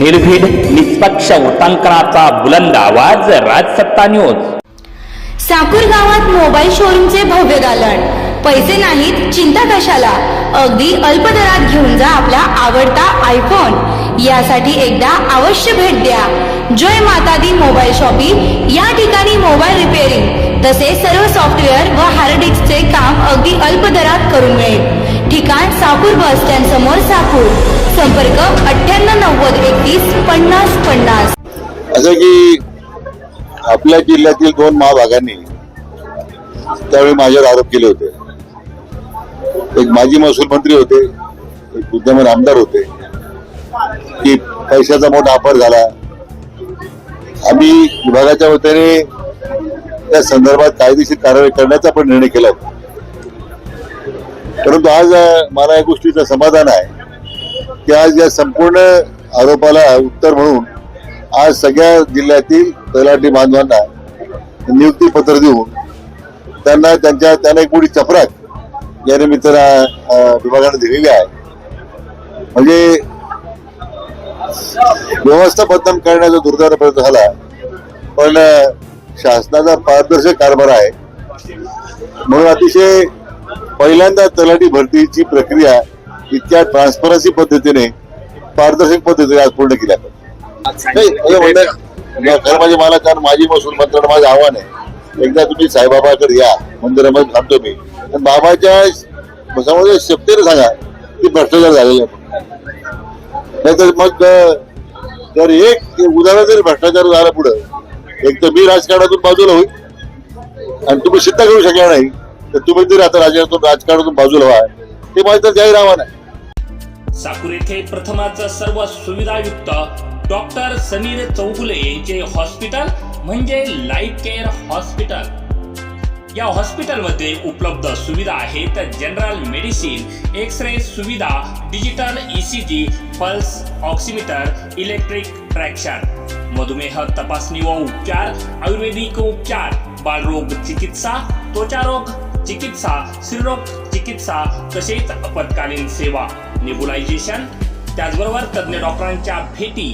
निर्भीड निष्पक्ष उटंकनाचा बुलंद आवाज राजसत्ता न्यूज. साकूर गावात मोबाईल शोरूमचे भव्य दालन. पैसे नाहीत चिंता कशाला? अगदी अल्प दरात घेऊन जा आपला आवडता आयफोन यासाठी एकदा अवश्य भेट द्या. जय माता दी मोबाईल शॉपिंग. या ठिकाणी मोबाईल रिपेअरिंग. तसेच सर्व सॉफ्टवेअर व हार्ड डिस्क अल्प दरात करून मिळेल ठिकाण साकूर बस स्टँड समोर साकूर. संपर्क अठ्ठ्याण्णव नव्वद एकतीस पन्नास पन्नास. असं की आपल्या जिल्ह्यातील दोन महाभागांनी त्यावेळी माझ्यावर आरोप केले होते. एक माजी महसूल मंत्री होते एक विद्यमान आमदार होते. की पैशाचा मोठा वापर झाला. आम्ही विभागाच्या वतीने त्या संदर्भात कायदेशीर कारवाई करण्याचा पण निर्णय केला होता. परंतु आज मला या गोष्टीचं समाधान आहे की आज या संपूर्ण आरोपाला उत्तर म्हणून आज सगळ्या जिल्ह्यातील तलाठी बांधवांना नियुक्ती पत्र देऊन त्यांना त्यांच्या त्यांना एक मोठी चपराक या निमित्तानं विभागाने दिलेली आहे. म्हणजे व्यवस्थापन करण्याचा दुर्दैव प्रयत्न झाला पण शासनाचा पारदर्शक कारभार आहे. म्हणून अतिशय पहिल्यांदा तलाठी भरतीची प्रक्रिया इतक्या ट्रान्सपरन्सी पद्धतीने पारदर्शक पद्धतीने आज पूर्ण केल्या नाही, खरं म्हणजे मला कारण माझी महसूल मंत्र्यांना माझं आव्हान आहे. एकदा तुम्ही साईबाबाकडे या मंदिरामध्ये थांबतो मी. पण बाबाच्या समोर शक्तीने सांगा की भ्रष्टाचार झालेला आहे. नाहीतर मग जर एक उदाहरण जरी भ्रष्टाचार झाला पुढं एक तर मी राजकारणातून बाजूला होईल. आणि तुम्ही सिद्ध करू शकला नाही. तर तुम्ही जर आता राजकारणातून राजकारणातून बाजूला व्हा ते माझं तर जाहीर आव्हान आहे. साकूर येथे प्रथमच सर्व सुविधायुक्त डॉक्टर समीर चौगुले यांचे हॉस्पिटल म्हणजे लाईफ केअर हॉस्पिटल. या हॉस्पिटलमध्ये उपलब्ध सुविधा आहेत जनरल मेडिसिन एक्स रे सुविधा digital ECG pulse oximeter electric traction मधुमेह तपासणी व उपचार आयुर्वेदिक उपचार बालरोग चिकित्सा त्वचारोग चिकित्सा स्त्रीरोग चिकित्सा तसेच आपत्कालीन सेवा नेबुलायझेशन. त्याचबरोबर तज्ज्ञ डॉक्टरांच्या भेटी.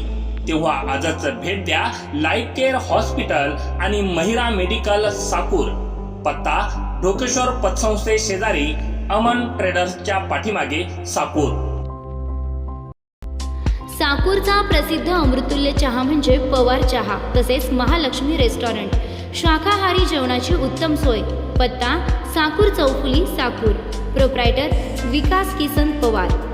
तेव्हा आजच भेट द्या लाईफ केअर हॉस्पिटल आणि महिरा मेडिकल साकूर. पत्ता ढोकेश्वर पतसंस्थे शेजारी अमन ट्रेडर्सच्या पाठीमागे साकूर. साकूरचा प्रसिद्ध अमृतुल्य चहा म्हणजे पवार चहा तसेच महालक्ष्मी रेस्टॉरंट. शाकाहारी जेवणाची उत्तम सोय. पत्ता साकूर चौफुली साकूर. प्रोप्रायटर विकास किसन पवार.